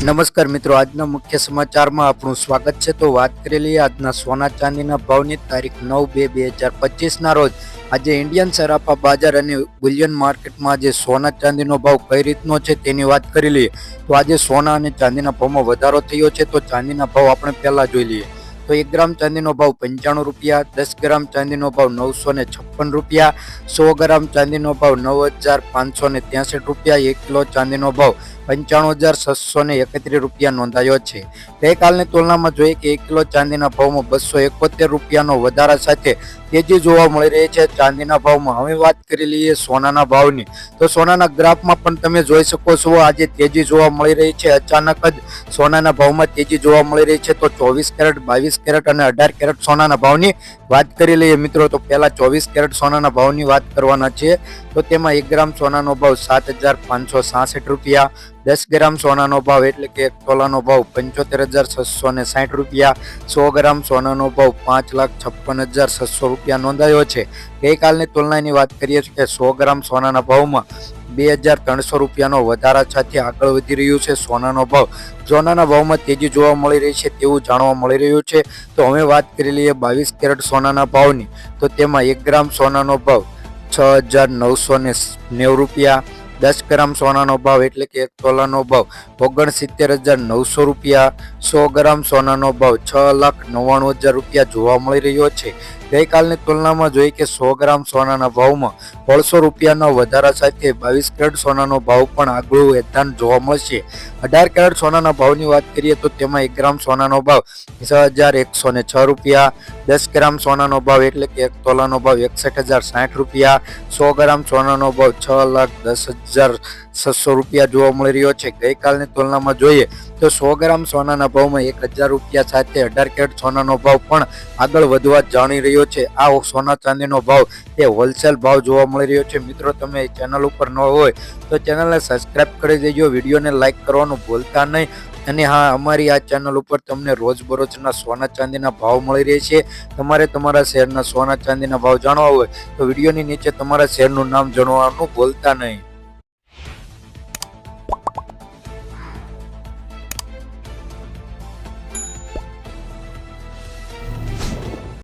નમસ્કાર મિત્રો, આજના મુખ્ય સમાચારમાં આપણું સ્વાગત છે. તો વાત કરી લઈએ આજના સોના ચાંદીના ભાવની તારીખ નવ બે બે હજાર પચીસના રોજ. આજે ઇન્ડિયન સરાફા બજાર અને બુલિયન માર્કેટમાં આજે સોના ચાંદીનો ભાવ કઈ રીતનો છે તેની વાત કરી લઈએ. તો આજે સોના અને ચાંદીના ભાવમાં વધારો થયો છે. તો ચાંદીના ભાવ આપણે પહેલાં જોઈ લઈએ. તો એક ગ્રામ ચાંદીનો ભાવ પંચાણું રૂપિયા, દસ ગ્રામ ચાંદીનો ભાવ નવસો ને છપ્પન રૂપિયા, સો ગ્રામ ચાંદીનો ભાવ નવ હજાર પાંચસો ને ત્યાસઠ રૂપિયા, એક કિલો ચાંદીનો ભાવ પંચાણું હજાર છસો ને એકત્રીસ રૂપિયા નોંધાયો છે. ગઈકાલની તુલનામાં જોઈએ કે એક કિલો ચાંદીના ભાવમાં બસો એકોતેર રૂપિયાનો વધારા સાથે તેજી જોવા મળી રહી છે. ચાંદીના ભાવમાં હવે વાત કરી લઈએ સોનાના ભાવની. તો સોનાના ગ્રાફમાં પણ તમે જોઈ શકો છો, આજે તેજી જોવા મળી રહી છે. અચાનક જ સોનાના ભાવમાં તેજી જોવા મળી રહી છે. તો ચોવીસ કેરેટ, બાવીસ કેરેટ અને અઢાર કેરેટ સોનાના ભાવની વાત કરી લઈએ મિત્રો. તો પહેલાં ચોવીસ કેરેટ સોનાના ભાવની વાત કરવાના છે. તો તેમાં એક ગ્રામ સોનાનો ભાવ સાત હજાર પાંચસો સાસઠ રૂપિયા દસ ગ્રામ સોનાનો ભાવ એટલે કે એક તોલાનો ભાવ પંચોતેર હજાર છસો ને સાઠ રૂપિયા, સો ગ્રામ સોનાનો ભાવ પાંચ લાખ છપ્પન હજાર છસો રૂપિયા નોંધાયો છે. ગઈકાલની તુલનાની વાત કરીએ છીએ કે સો ગ્રામ સોનાના ભાવમાં બે હજાર ત્રણસો રૂપિયાનો વધારા સાથે આગળ વધી રહ્યું છે સોનાનો ભાવ. સોનાના ભાવમાં તેજી જોવા મળી રહી છે તેવું જાણવા મળી રહ્યું છે. તો હવે વાત કરી લઈએ બાવીસ કેરેટ સોનાના ભાવની. તો તેમાં એક ગ્રામ સોનાનો ભાવ છ હજાર નવસો ને નેવું રૂપિયા દસ ગ્રામ સોનાનો ભાવ એટલે કે એક તોલાનો ભાવ ઓગણસિત્તેર હજાર નવસો રૂપિયા, સો ગ્રામ સોનાનો ભાવ છ લાખ નવ્વાણું હજાર રૂપિયા જોવા મળી રહ્યો છે. ગઈકાલની તુલનામાં જોઈએ કે સો ગ્રામ સોનાના ભાવમાં સોળસો રૂપિયાના વધારા સાથે બાવીસ કેરેટ સોનાનો ભાવ પણ આગળ વેચાણ જોવા મળશે. અઢાર કેરેટ સોનાના ભાવની વાત કરીએ તો તેમાં એક ગ્રામ સોનાનો ભાવ છ હજાર એકસો ને છ રૂપિયા, દસ ગ્રામ સોનાનો ભાવ એટલે કે એક તોલાનો ભાવ એકસઠ હજાર સાઠ રૂપિયા, સો ગ્રામ સોનાનો ભાવ છ લાખ દસ હજાર છસો રૂપિયા જોવા મળી રહ્યો છે. ગઈકાલની તુલનામાં જોઈએ તો સો ગ્રામ સોનાના ભાવમાં એક હજાર રૂપિયા સાથે અઢાર કેરેટ સોનાનો ભાવ પણ આગળ વધવા જાણી રહ્યો છે. આ સોના ચાંદીનો ભાવ તે હોલસેલ ભાવ જોવા મળી રહ્યો છે. મિત્રો, તમે ચેનલ ઉપર ન હોય તો ચેનલને સબસ્ક્રાઇબ કરી દેજો. વિડીયોને લાઇક કરવાનું ભૂલતા નહીં. અને હા, અમારી આ ચેનલ ઉપર તમને રોજબરોજના સોના ચાંદીના ભાવ મળી રહે છે. તમારે તમારા શહેરના સોના ચાંદીના ભાવ જાણવા હોય તો વિડીયોની નીચે તમારા શહેરનું નામ જણાવવાનું ભૂલતા નહીં.